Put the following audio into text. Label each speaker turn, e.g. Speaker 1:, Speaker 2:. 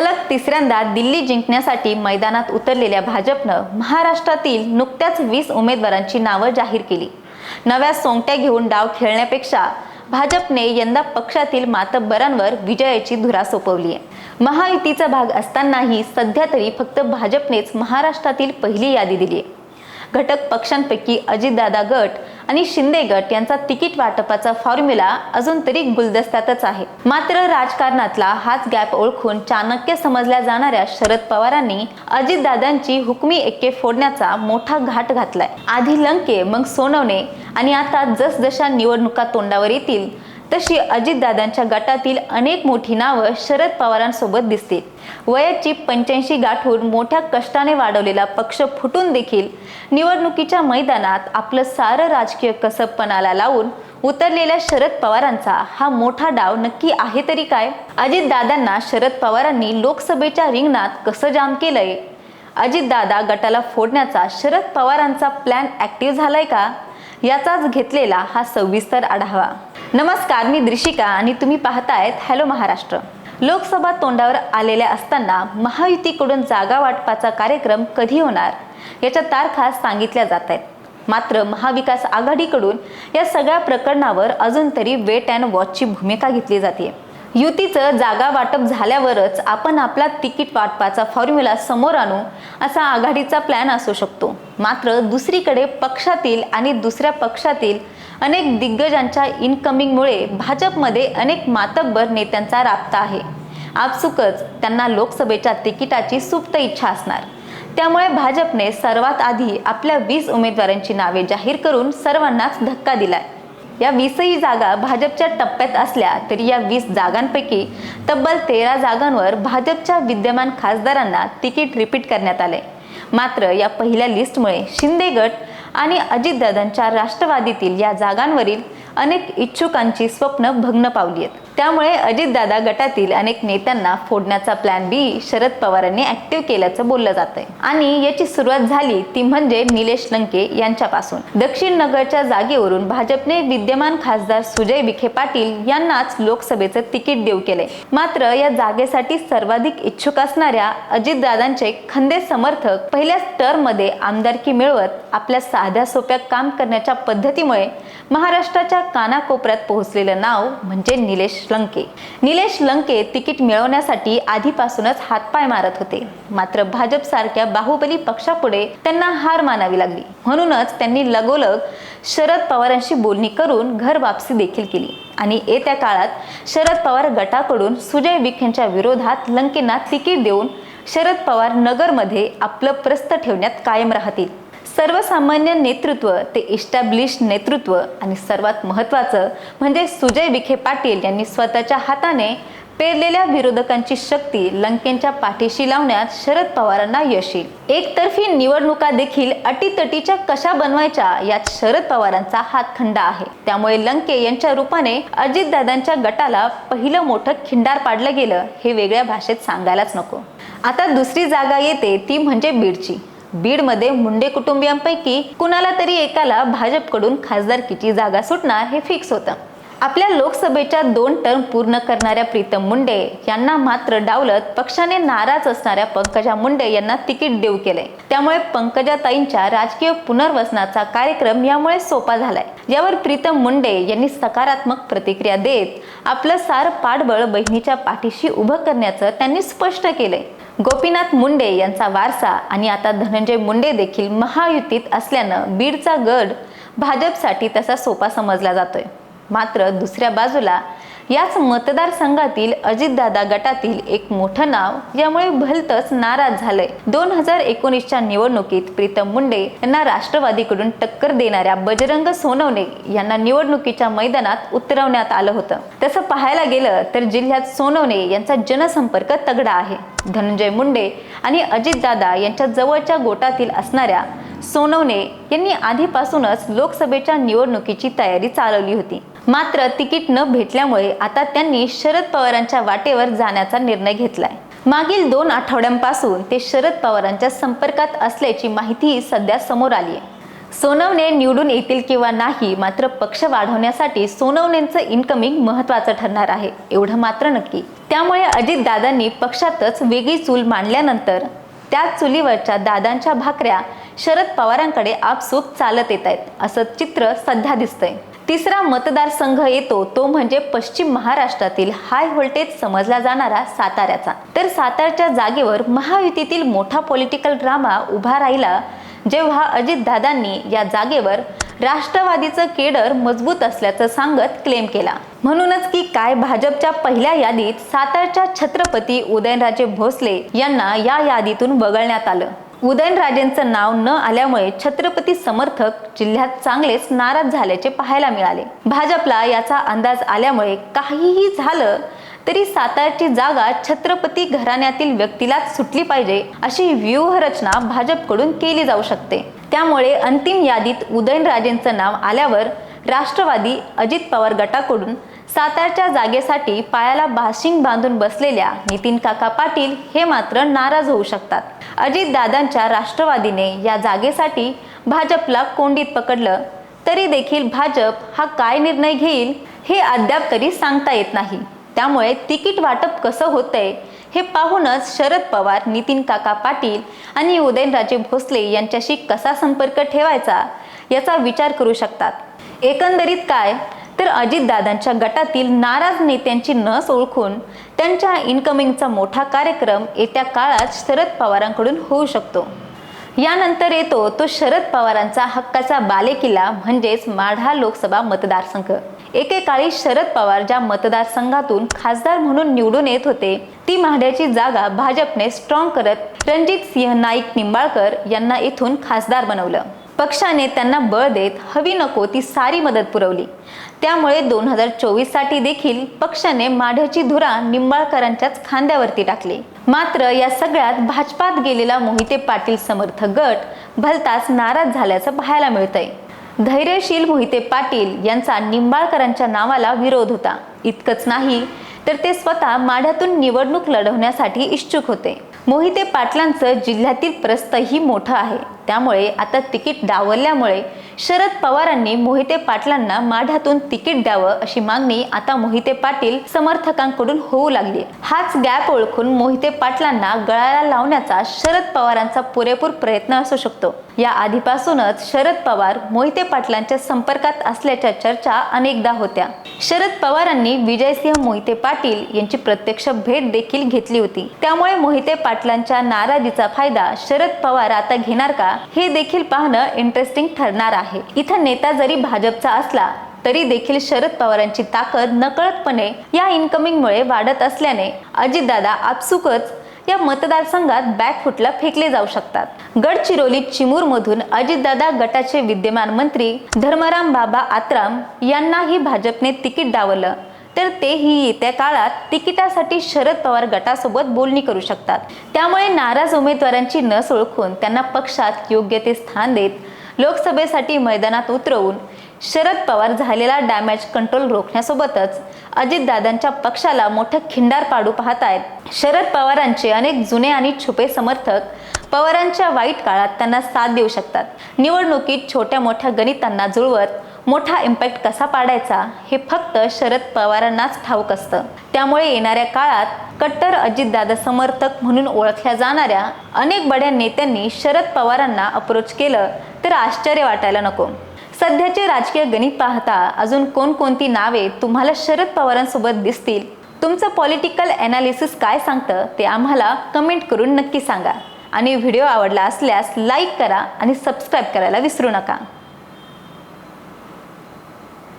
Speaker 1: सलग तिसऱ्यांदा दिल्ली जिंकण्यासाठी मैदानात उतरलेल्या भाजपनं महाराष्ट्रातील नुकत्याच वीस उमेदवारांची नावं जाहीर केली. नव्या सोंगट्या घेऊन डाव खेळण्यापेक्षा भाजपने यंदा पक्षातील मातब्बरांवर विजयाची धुरा सोपवली आहे महायुतीचा भाग असतानाही सध्या तरी फक्त भाजपनेच महाराष्ट्रातील पहिली यादी दिली आहे घटक पक्षांपैकी अजितदादा गट आणि शिंदे गट यांचा तिकीट वाटपाचा फॉर्म्युला अजून तरी गुलदस्त्यातच आहे. मात्र राजकारणातला हाच गॅप ओळखून चाणक्य समजल्या जाणाऱ्या शरद पवारांनी अजितदादांची हुकमी एक्के फोडण्याचा मोठा घाट घातलाय. आधी लंके मग सोनवणे आणि आता जसजशा निवडणुका तोंडावर येतील तशी अजितदादांच्या गटातील अनेक मोठी नावं शरद पवारांसोबत दिसतील. वयाची पंच्याऐंशी गाठून मोठ्या कष्टाने वाढवलेला पक्ष फुटून देखील निवडणुकीच्या मैदानात आपलं सारं राजकीय कसबपणाला लावून उतरलेल्या शरद पवारांचा हा मोठा डाव नक्की आहे तरी काय? अजितदादांना शरद पवारांनी लोकसभेच्या रिंगणात कसं जाम केलंय? अजितदादा गटाला फोडण्याचा शरद पवारांचा प्लॅन ऍक्टिव्ह झालाय का? याचाच घेतलेला हा सविस्तर आढावा. नमस्कार मी दृशिका आणि तुम्ही पाहतायत हॅलो महाराष्ट्र. लोकसभा तोंडावर आलेल्या असताना महायुतीकडून जागा वाटपाचा कार्यक्रम कधी होणार? याच्या तारखा सांगितल्या जात आहेत मात्र महाविकास आघाडीकडून या सगळ्या प्रकरणावर अजून तरी वेट अँड वॉचची भूमिका घेतली जाते युतीचं जागा वाटप झाल्यावरच आपण आपला तिकीट वाटपाचा फॉर्म्युला समोर आणू असा आघाडीचा प्लॅन असू शकतो. मात्र दुसरीकडे पक्षातील आणि दुसऱ्या पक्षातील अनेक दिग्गजांच्या इनकमिंगमुळे भाजपमध्ये अनेक मातब्बर नेत्यांचा राबता आहे. आपसुकच त्यांना लोकसभेच्या तिकिटाची सुप्त इच्छा असणार. त्यामुळे भाजपने सर्वात आधी आपल्या वीस उमेदवारांची नावे जाहीर करून सर्वांनाच धक्का दिलाय. या वीसही जागा भाजपच्या टप्प्यात असल्या तरी या वीस जागांपैकी तब्बल तेरा जागांवर भाजपच्या विद्यमान खासदारांना तिकीट रिपीट करण्यात आले. मात्र या पहिल्या लिस्टमुळे शिंदे गट आणि अजितदादांच्या राष्ट्रवादीतील या जागांवरील अनेक इच्छुकांची स्वप्न भग्न पावली आहेत. त्यामुळे अजितदादा गटातील अनेक नेत्यांना फोडण्याचा प्लॅन बी शरद पवारांनी ऍक्टिव्ह केल्याचं बोललं जात आहे आणि याची सुरुवात झाली ती म्हणजे निलेश लंके यांच्यापासून. दक्षिण नगरच्या जागेवरून भाजपने विद्यमान खासदार सुजय विखे पाटील यांनाच लोकसभेचं तिकीट देऊ केले मात्र या जागेसाठी सर्वाधिक इच्छुक असणाऱ्या अजितदादांचे खंदे समर्थक पहिल्याच टर्ममध्ये आमदारकी मिळवत आपल्या साध्या सोप्या काम करण्याच्या पद्धतीमुळे महाराष्ट्राच्या कानाकोपऱ्यात पोहोचलेलं नाव म्हणजे निलेश लंके. निलेश लंके तिकीट मिळवण्यासाठी आधीपासूनच हातपाय मारत होते. मात्र भाजप सारख्या बाहुबली पक्षापुढे त्यांना हार मानावी लागली. म्हणूनच त्यांनी लगोलग शरद पवारांशी बोलणी करून घर वापसी देखील केली. आणि येत्या काळात शरद पवार गटाकडून सुजय विखेंच्या विरोधात लंकेंना तिकीट देऊन शरद पवार नगरमध्ये आपलं प्रस्थ ठेवण्यात कायम राहतील. सर्वसामान्य नेतृत्व ते इस्टॅब्लिश नेतृत्व आणि सर्वात महत्त्वाचं म्हणजे सुजय विखे पाटील यांनी स्वतःच्या हाताने पेरलेल्या विरोधकांची शक्ती लंकेंच्या पाठीशी लावण्यात शरद पवारांना यश येईल. एकतर्फी निवडणुका देखील अटीतटीच्या कशा बनवायच्या यात शरद पवारांचा हातखंडा आहे. त्यामुळे लंके यांच्या रूपाने अजितदादांच्या गटाला पहिलं मोठं खिंडार पाडलं गेलं हे वेगळ्या भाषेत सांगायलाच नको. आता दुसरी जागा येते ती म्हणजे बीडची. बीडमध्ये मुंडे कुटुंबियांपैकी कुणाला तरी एकाला भाजपकडून खासदारकीची जागा सुटणार हे फिक्स होतं. आपल्या लोकसभेच्या दोन टर्म पूर्ण करणाऱ्या प्रीतम मुंडे यांना मात्र डावलत पक्षाने नाराज असणाऱ्या पंकजा मुंडे यांना तिकीट देऊ केले त्यामुळे पंकजाताईंच्या राजकीय पुनर्वसनाचा कार्यक्रम यामुळे सोपा झालाय. यावर प्रीतम मुंडे यांनी सकारात्मक प्रतिक्रिया देत आपलं सार पाठबळ बहिणीच्या पाठीशी उभं करण्याचं त्यांनी स्पष्ट केलंय. गोपीनाथ मुंडे यांचा वारसा आणि आता धनंजय मुंडे देखील महायुतीत असल्यानं बीडचा गड भाजपसाठी तसा सोपा समजला जातोय. मात्र दुसऱ्या बाजूला याच मतदारसंघातील अजितदादा गटातील एक मोठं नाव यामुळे भलतच नाराज झालंय. दोन हजार एकोणीसच्या निवडणुकीत प्रीतम मुंडे यांना राष्ट्रवादीकडून टक्कर देणाऱ्या बजरंग सोनवणे यांना निवडणुकीच्या मैदानात उतरवण्यात आलं होतं. तसं पाहायला गेलं तर जिल्ह्यात सोनवणे यांचा जनसंपर्क तगडा आहे. धनंजय मुंडे आणि अजितदादा यांच्या जवळच्या गोटातील असणाऱ्या सोनवणे यांनी आधीपासूनच लोकसभेच्या निवडणुकीची तयारी चालवली होती. मात्र तिकीट न भेटल्यामुळे आता त्यांनी शरद पवारांच्या वाटेवर जाण्याचा निर्णय घेतलाय. मागील दोन आठवड्यांपासून ते शरद पवारांच्या संपर्कात असल्याची माहिती सध्या समोर आली आहे सोनवणे निवडून येतील किंवा नाही मात्र पक्ष वाढवण्यासाठी सोनवणेंचं इन्कमिंग महत्वाचं ठरणार आहे एवढं मात्र नक्की. त्यामुळे अजितदादांनी पक्षातच वेगळी चूल मांडल्यानंतर त्या चुलीवरच्या दादांच्या भाकऱ्या शरद पवारांकडे आपसूक चालत येत आहेत. असं चित्र सध्या दिसतंय. तिसरा मतदारसंघ येतो तो म्हणजे पश्चिम महाराष्ट्रातील हाय व्होल्टेज समजला जाणारा साताऱ्याचा. तर सातारच्या जागेवर महायुतीतील मोठा पॉलिटिकल ड्रामा उभा राहिला जेव्हा अजितदादांनी या जागेवर राष्ट्रवादीचं केडर मजबूत असल्याचं सांगत क्लेम केला. म्हणूनच की काय भाजपच्या पहिल्या यादीत सातारच्या छत्रपती उदयनराजे भोसले यांना या यादीतून वगळण्यात आलं. उदयनराजेंचं नाव न आल्यामुळे छत्रपती समर्थक जिल्ह्यात चांगलेच नाराज झाल्याचे पाहायला मिळाले. भाजपला याचा अंदाज आल्यामुळे काहीही झालं तरी सातारची जागा छत्रपती घराण्यातील व्यक्तीलाच सुटली पाहिजे अशी व्यूहरचना भाजपकडून केली जाऊ शकते. त्यामुळे अंतिम यादीत उदयनराजेंचं नाव आल्यावर राष्ट्रवादी अजित पवार गटाकडून सातारच्या जागेसाठी पायाला बाशिंग बांधून बसलेल्या नितीन काका पाटील हे मात्र नाराज होऊ शकतात. अजितदादांच्या राष्ट्रवादीने या जागेसाठी भाजपला कोंडीत पकडलं. तरी देखील भाजप हा काय निर्णय घेईल हे अद्याप तरी सांगता येत नाही. त्यामुळे तिकीट वाटप कसं होतंय हे पाहूनच शरद पवार नितीन काका पाटील आणि उदयनराजे भोसले यांच्याशी कसा संपर्क ठेवायचा याचा विचार करू शकतात. एकंदरीत काय तर अजितदादांच्या गटातील नाराज नेत्यांची नस ओळखून त्यांच्या इन्कमिंगचा मोठा कार्यक्रम येत्या काळात शरद पवारांकडून होऊ शकतो. यानंतर येतो तो शरद पवारांचा हक्काचा बालेकिल्ला म्हणजेच माढा लोकसभा मतदारसंघ. एकेकाळी शरद पवार ज्या मतदारसंघातून खासदार म्हणून निवडून येत होते ती माढ्याची जागा भाजपने स्ट्रॉंग करत रणजित सिंह नाईक निंबाळकर यांना इथून खासदार बनवलं. पक्षाने त्यांना बळ देत हवी नको ती सारी मदत पुरवली. त्यामुळे दोन हजार चोवीससाठी देखील पक्षाने माढ्याची धुरा निंबाळकरांच्याच खांद्यावरती टाकली. मात्र या सगळ्यात भाजपात गेलेला मोहिते पाटील समर्थक गट भलताच नाराज झाल्याचं पाहायला मिळतंय. धैर्यशील मोहिते पाटील यांचा निंबाळकरांच्या नावाला विरोध होता. इतकंच नाही तर ते स्वतः माढ्यातून निवडणूक लढवण्यासाठी इच्छुक होते. मोहिते पाटलांचं जिल्ह्यातील प्रस्तही मोठं आहे. त्यामुळे आता तिकीट डावल्यामुळे शरद पवारांनी मोहिते पाटलांना माढ्यातून तिकीट द्यावं अशी मागणी आता मोहिते पाटील समर्थकांकडून होऊ लागली. हाच गॅप ओळखून मोहिते पाटलांना गळाला लावण्याचा शरद पवारांचा पुरेपूर प्रयत्न असू शकतो. या आधीपासूनच शरद पवार मोहिते पाटलांच्या संपर्कात असल्याच्या चर्चा अनेकदा होत्या. शरद पवारांनी विजयसिंह मोहिते पाटील यांची प्रत्यक्ष भेट देखील घेतली होती. त्यामुळे मोहिते पाटलांच्या नाराजीचा फायदा शरद पवार आता घेणार का हे देखील पाहणं इंटरेस्टिंग ठरणार आहे. इथं नेता जरी भाजपचा असला तरी देखील शरद पवारांची ताकद नकळतपणे या इन्कमिंगमुळे वाढत असल्याने अजितदादा आपसुकच या मतदारसंघात बॅकफुटला फेकले जाऊ शकतात. गडचिरोली चिमूरमधून अजितदादा गटाचे विद्यमान मंत्री धर्मराम बाबा आत्राम यांनाही भाजपने तिकीट डावलं. तर तेही येत्या काळात तिकिटासाठी शरद पवार गटासोबत बोलणी करू शकतात. त्यामुळे नाराज उमेदवारांची नस ओळखून त्यांना पक्षात योग्य ते स्थान देत लोकसभेसाठी मैदानात उतरवून शरद पवार झालेला डॅमेज कंट्रोल रोखण्यासोबतच अजितदादांच्या पक्षाला मोठं खिंडार पाडू पाहत आहेत शरद पवारांचे अनेक जुने आणि छुपे समर्थक पवारांच्या वाईट काळात त्यांना साथ देऊ शकतात. निवडणुकीत छोट्या मोठ्या गणितांना जुळवत मोठा इम्पॅक्ट कसा पाडायचा हे फक्त शरद पवारांनाच ठाऊक असतं. त्यामुळे येणाऱ्या काळात कट्टर अजितदादा समर्थक म्हणून ओळखल्या जाणाऱ्या अनेक बड्या नेत्यांनी शरद पवारांना अप्रोच केलं तर आश्चर्य वाटायला नको. सध्याचे राजकीय गणित पाहता अजून कोणकोणती नावे तुम्हाला शरद पवारांसोबत दिसतील? तुमचं पॉलिटिकल ॲनालिसिस काय सांगतं ते आम्हाला कमेंट करून नक्की सांगा. आणि व्हिडिओ आवडला असल्यास लाईक करा आणि सबस्क्राईब करायला विसरू नका.